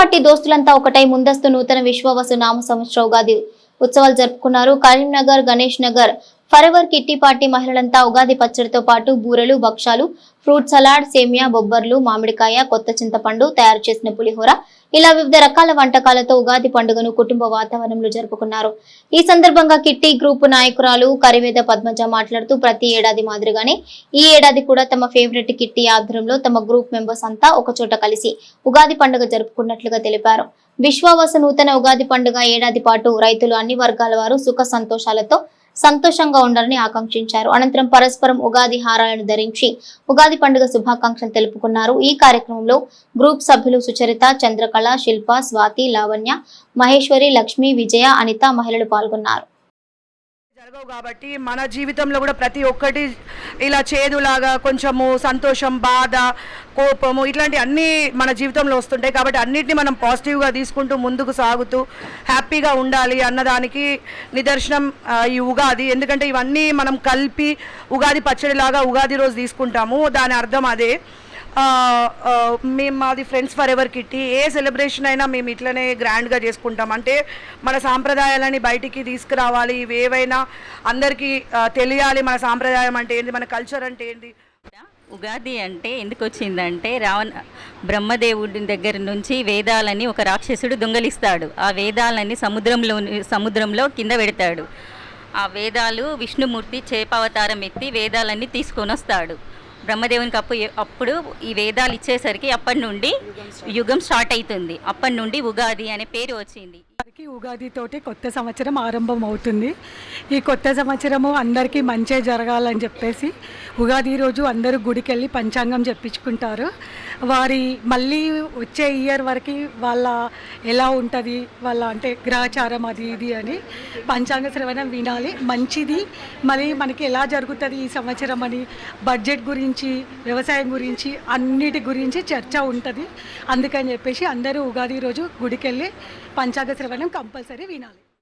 Party దోస్తులంతా ఒకటై ముందస్తు నూతన విశ్వవసు నామ సంవత్సర ఉగాది ఉత్సవాలు జరుపుకున్నారు. Karimnagar Ganesh Nagar forever kitty party మహిళలంతా ఉగాది పచ్చడితో పాటు బూరెలు భక్షాలు ఫ్రూట్ సలాడ్ సేమియా బొబ్బర్లు మామిడికాయ కొత్త చింతపండు తయారు చేసిన పులిహోర ఇలా వివిధ రకాల వంటకాలతో ఉగాది పండుగను కుటుంబ వాతావరణంలో జరుపుకున్నారు. ఈ సందర్భంగా కిట్టి గ్రూప్ నాయకురాలు కరివేద పద్మజ మాట్లాడుతూ ప్రతి ఏడాది మాదిరిగానే ఈ ఏడాది కూడా తమ ఫేవరెట్ కిట్టి ఆధ్వర్యంలో తమ గ్రూప్ మెంబర్స్ అంతా ఒకచోట కలిసి ఉగాది పండుగ జరుపుకున్నట్లుగా తెలిపారు. విశ్వావాస నూతన ఉగాది పండుగ ఏడాది పాటు రైతులు అన్ని వర్గాల వారు సుఖ సంతోషాలతో సంతోషంగా ఉండాలని ఆకాంక్షించారు. అనంతరం పరస్పరం ఉగాది హారాలను ధరించి ఉగాది పండుగ శుభాకాంక్షలు తెలుపుకున్నారు. ఈ కార్యక్రమంలో గ్రూప్ సభ్యులు సుచరిత చంద్రకళ శిల్ప స్వాతి లావణ్య మహేశ్వరి లక్ష్మి విజయ అనిత మహిళలు పాల్గొన్నారు. జరగవు కాబట్టి మన జీవితంలో కూడా ప్రతి ఒక్కటి ఇలా చేదులాగా కొంచెము సంతోషం బాధ కోపము ఇట్లాంటి అన్నీ మన జీవితంలో వస్తుంటాయి కాబట్టి అన్నిటిని మనం పాజిటివ్గా తీసుకుంటూ ముందుకు సాగుతూ హ్యాపీగా ఉండాలి అన్నదానికి నిదర్శనం ఈ ఉగాది. ఎందుకంటే ఇవన్నీ మనం కలిపి ఉగాది పచ్చడిలాగా ఉగాది రోజు తీసుకుంటాము. దాని అర్థం అదే. మేము మాది ఫ్రెండ్స్ ఫర్ ఎవర్ కిట్టి. ఏ సెలబ్రేషన్ అయినా మేము ఇట్లనే గ్రాండ్గా చేసుకుంటాం. అంటే మన సాంప్రదాయాలని బయటికి తీసుకురావాలి. ఇవి ఏవైనా అందరికీ తెలియాలి మన సాంప్రదాయం అంటే ఏంటి మన కల్చర్ అంటే ఏంటి ఉగాది అంటే ఎందుకు వచ్చిందంటే రావణ బ్రహ్మదేవుడి దగ్గర నుంచి వేదాలని ఒక రాక్షసుడు దొంగలిస్తాడు. ఆ వేదాలని సముద్రంలో సముద్రంలో కింద పెడతాడు. ఆ వేదాలు విష్ణుమూర్తి చేపావతారం ఎత్తి వేదాలన్నీ తీసుకొని వస్తాడు బ్రహ్మదేవునికి అప్పు అప్పుడు ఈ వేదాలు ఇచ్చేసరికి అప్పటి నుండి యుగం స్టార్ట్ అవుతుంది. అప్పటి నుండి ఉగాది అనే పేరు వచ్చింది. అందరికీ ఉగాదితోటి కొత్త సంవత్సరం ఆరంభం అవుతుంది ఈ కొత్త సంవత్సరము అందరికీ మంచే జరగాలని చెప్పేసి ఉగాది రోజు అందరూ గుడికి వెళ్ళి పంచాంగం చెప్పించుకుంటారు వారి మళ్ళీ వచ్చే ఇయర్ వరకు వాళ్ళ ఎలా ఉంటుంది వాళ్ళ అంటే గ్రహచారం అది ఇది అని పంచాంగ శ్రవణం వినాలి. మంచిది. మరి మనకి ఎలా జరుగుతుంది ఈ సంవత్సరం అని బడ్జెట్ గురించి వ్యవసాయం గురించి అన్నిటి గురించి చర్చ ఉంటుంది. అందుకని చెప్పేసి అందరూ ఉగాది రోజు గుడికి వెళ్ళి పంచాంగ శ్రవణం కంపల్సరీ వినాలి.